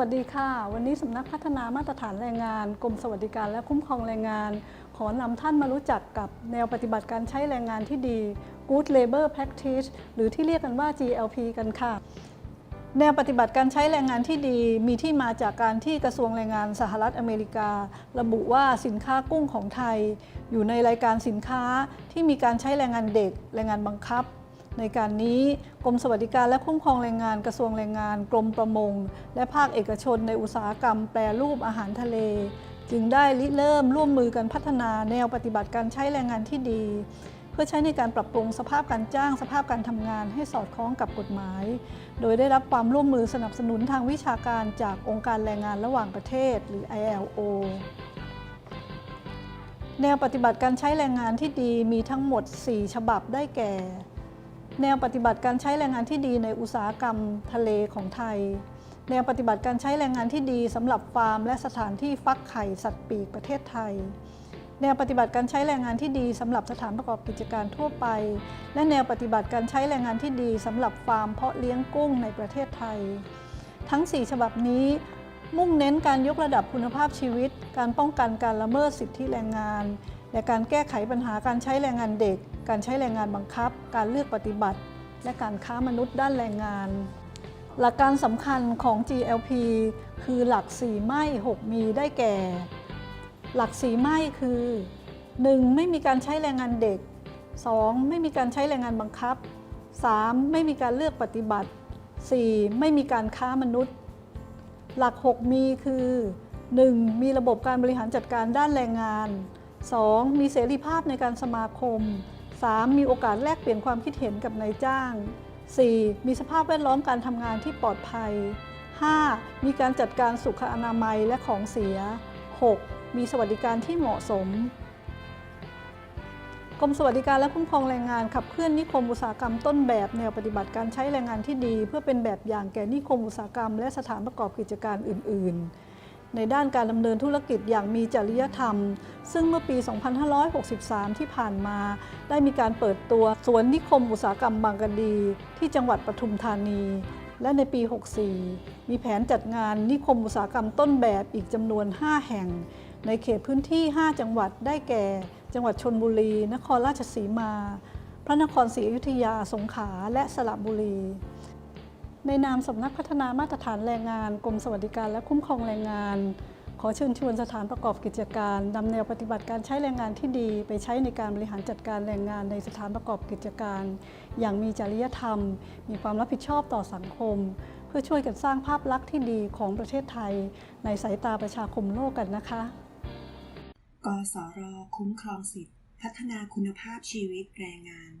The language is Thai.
สวัสดีค่ะ วันนี้สำนักพัฒนามาตรฐานแรงงาน กรมสวัสดิการและคุ้มครองแรงงาน ขอนำท่านมารู้จักกับแนวปฏิบัติการใช้แรงงานที่ดี Good Labor Practice หรือที่เรียกกันว่า GLP กันค่ะ แนวปฏิบัติการใช้แรงงานที่ดี มีที่มาจากการที่กระทรวงแรงงานสหรัฐอเมริกา ระบุว่าสินค้ากุ้งของไทย อยู่ในรายการสินค้าที่มีการใช้แรงงานเด็ก แรงงานบังคับ ในการนี้กรมสวัสดิการและคุ้มครองแรงงานกระทรวงแรงงาน กรมประมง และภาคเอกชนในอุตสาหกรรมแปรรูปอาหารทะเล จึงได้ริเริ่มร่วมมือกันพัฒนาแนวปฏิบัติการใช้แรงงานที่ดี เพื่อใช้ในการปรับปรุงสภาพการจ้างสภาพการทำงานให้สอดคล้องกับกฎหมาย โดยได้รับความร่วมมือสนับสนุนทางวิชาการจากองค์การแรงงานระหว่างประเทศ หรือ ILO แนวปฏิบัติการใช้แรงงานที่ดีมีทั้งหมด 4 ฉบับได้แก่ แนวปฏิบัติการใช้แรงงานที่ดีในอุตสาหกรรมทะเลของไทย แนวปฏิบัติการใช้แรงงานที่ดีสำหรับฟาร์มและสถานที่ฟักไข่สัตว์ปีกประเทศไทย แนวปฏิบัติการใช้แรงงานที่ดีสำหรับสถานประกอบกิจการทั่วไป และแนวปฏิบัติการใช้แรงงานที่ดีสำหรับฟาร์มเพาะเลี้ยงกุ้งในประเทศไทย ทั้ง 4 ฉบับนี้มุ่งเน้นการยกระดับคุณภาพชีวิต การป้องกันการละเมิดสิทธิแรงงาน และการแก้ไขปัญหาการใช้แรงงานเด็ก การใช้แรงงานบังคับ การเลือกปฏิบัติ และการค้ามนุษย์ด้านแรงงาน หลักการสำคัญของ GLP คือหลัก4ไม่6มีได้แก่ หลัก4ไม่คือ 1. ไม่มีการใช้แรงงานเด็ก 2. ไม่มีการใช้แรงงานบังคับ 3. ไม่มีการเลือกปฏิบัติ 4. ไม่มีการค้ามนุษย์ หลัก 6 มีคือ 1. มีระบบการบริหารจัดการด้านแรงงาน 2. มีเสรีภาพในการสมาคม 3. มีโอกาสแลกเปลี่ยนความคิดเห็นกับนายจ้าง 4. มีสภาพแวดล้อมการทำงานที่ปลอดภัย 5. มีการจัดการสุขอนามัยและของเสีย 6. มีสวัสดิการที่เหมาะสมกรมสวัสดิการและคุ้มครองแรงงานขับเคลื่อนนิคมอุตสาหกรรมต้นแบบแนวปฏิบัติการใช้แรงงานที่ดี เพื่อเป็นแบบอย่างแก่นิคมอุตสาหกรรม และสถานประกอบกิจการอื่น ๆ ในด้านการดำเนินธุรกิจอย่างมีจริยธรรม ซึ่งเมื่อปี 2563 ที่ผ่านมา ได้มีการเปิดตัวสวนนิคมอุตสาหกรรมบางกะดี ที่จังหวัดปทุมธานี และในปี 64 มีแผนจัดงานนิคมอุตสาหกรรมต้นแบบอีกจำนวน 5 แห่ง ในเขตพื้นที่ 5 จังหวัดได้แก่ จังหวัดชนบุรี นครราชสีมา พระนครศรีอยุธยา สงขลา และสระบุรี ในนามสำนักพัฒนามาตรฐานแรงงานกรมสวัสดิการและคุ้มครองแรงงาน ขอเชิญชวนสถานประกอบกิจการนำแนวปฏิบัติการใช้แรงงานที่ดี ไปใช้ในการบริหารจัดการแรงงานในสถานประกอบกิจการ อย่างมีจริยธรรม มีความรับผิดชอบต่อสังคม เพื่อช่วยกันสร้างภาพลักษณ์ที่ดีของประเทศไทย ในสายตาประชาคมโลกกันนะคะ กสรคุ้มครองสิทธิพัฒนาคุณภาพชีวิตแรงงาน